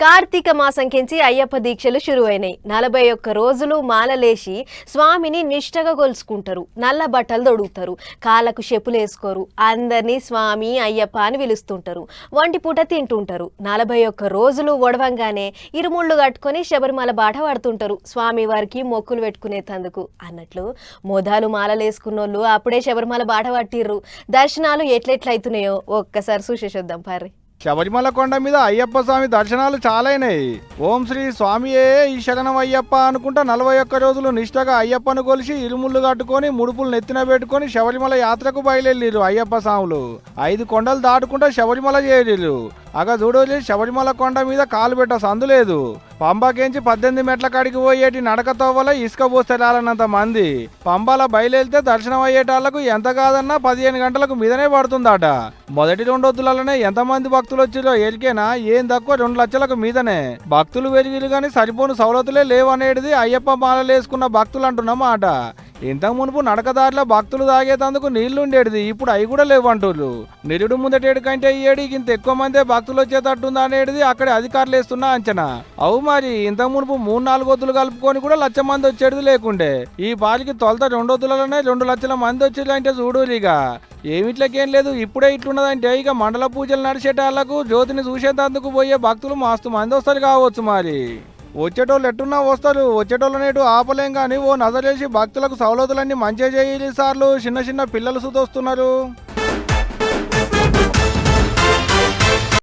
కార్తీక మాసం కించి అయ్యప్ప దీక్షలు షురువైనాయి నలభై ఒక్క రోజులు మాలలేసి స్వామిని నిష్టగా కొలుసుకుంటారు. నల్ల బట్టలు తొడుగుతారు కాళ్ళకు చెప్పులేసుకోరు అందరినీ స్వామి అయ్యప్ప అని పిలుస్తుంటారు. వంటి పూట తింటుంటారు. నలభై ఒక్క రోజులు ఒడవంగానే ఇరుముళ్ళు కట్టుకొని శబరిమల బాట పడుతుంటారు. స్వామి వారికి మొక్కులు పెట్టుకునే తందుకు. అన్నట్లు మోదాలు మాలలేసుకున్నోళ్ళు అప్పుడే శబరిమల బాట పట్టిర్రు. దర్శనాలు ఎట్లెట్లయితున్నాయో ఒక్కసారి చూసేసొద్దాం పారి శబరిమల కొండ మీద అయ్యప్ప స్వామి దర్శనాలు చాలైనాయి. ఓం శ్రీ స్వామియే ఈ శరణం అయ్యప్ప అనుకుంటా నలభై ఒక్క రోజులు నిష్టగా అయ్యప్పను కొలిసి ఇరుముళ్ళు కట్టుకొని ముడుపులు నెత్తిన పెట్టుకొని శబరిమల యాత్రకు బయలుదేరిరు అయ్యప్ప స్వాములు. ఐదు కొండలు దాటుకుంటా శబరిమల చేరిరు. అగ చూడోలి శబరిమల కొండ మీద కాలు పెట్ట అందులేదు పంబకేంచి పద్దెనిమిది మెట్ల కాడికి పోయేటి నడక వల్ల ఇసుక పోస్తే మంది. పంబాల బయలుదేరితే దర్శనం అయ్యేటాళ్ళకు ఎంత కాదన్నా పదిహేను గంటలకు మీదనే పడుతుందట. మొదటి రెండొద్దులలోనే ఎంతమంది భక్తులు వచ్చిరో ఎరికేనా ఏం తక్కువ రెండు లక్షలకు మీదనే. భక్తులు పెరిగిరు కానీ సరిపోను సవలతులే లేవనేది అయ్యప్ప మాలలు వేసుకున్న భక్తులు అంటున్నమాట ఇంతకు మునుపు నడకదారిలో భక్తులు తాగేటందుకు నీళ్ళుండేది ఇప్పుడు అవి కూడా లేవంటుర్రు. నిరుడు ముందటేడు కంటే ఈ ఏడికి ఇంత ఎక్కువ మందే భక్తులు వచ్చేటట్టుందా అనేది అక్కడ అధికారులు వేస్తున్న అంచనా. అవు మరి ఇంతకు మునుపు మూడు నాలుగు వద్దులు కలుపుకొని కూడా లక్ష మంది వచ్చేది లేకుండే. ఈ పాలికి తొలత రెండు వద్దులలోనే రెండు లక్షల మంది వచ్చిందంటే చూడు ఇక. ఏమిట్లకేం లేదు ఇప్పుడే ఇట్లున్నదంటే ఇక మండల పూజలు నడిచేటాళ్ళకు జ్యోతిని చూసేటందుకు పోయే భక్తులు మస్తు మంది వస్తారు కావచ్చు మరి. వచ్చేటోళ్ళు ఎట్టున్నా వస్తారు వచ్చేటోళ్ళనేటు ఆపలేం కానీ ఓ నజరేసి భక్తులకు సౌలతులన్నీ మంచి చేయాలి సార్లు. చిన్న చిన్న పిల్లలు సుతొస్తున్నారు.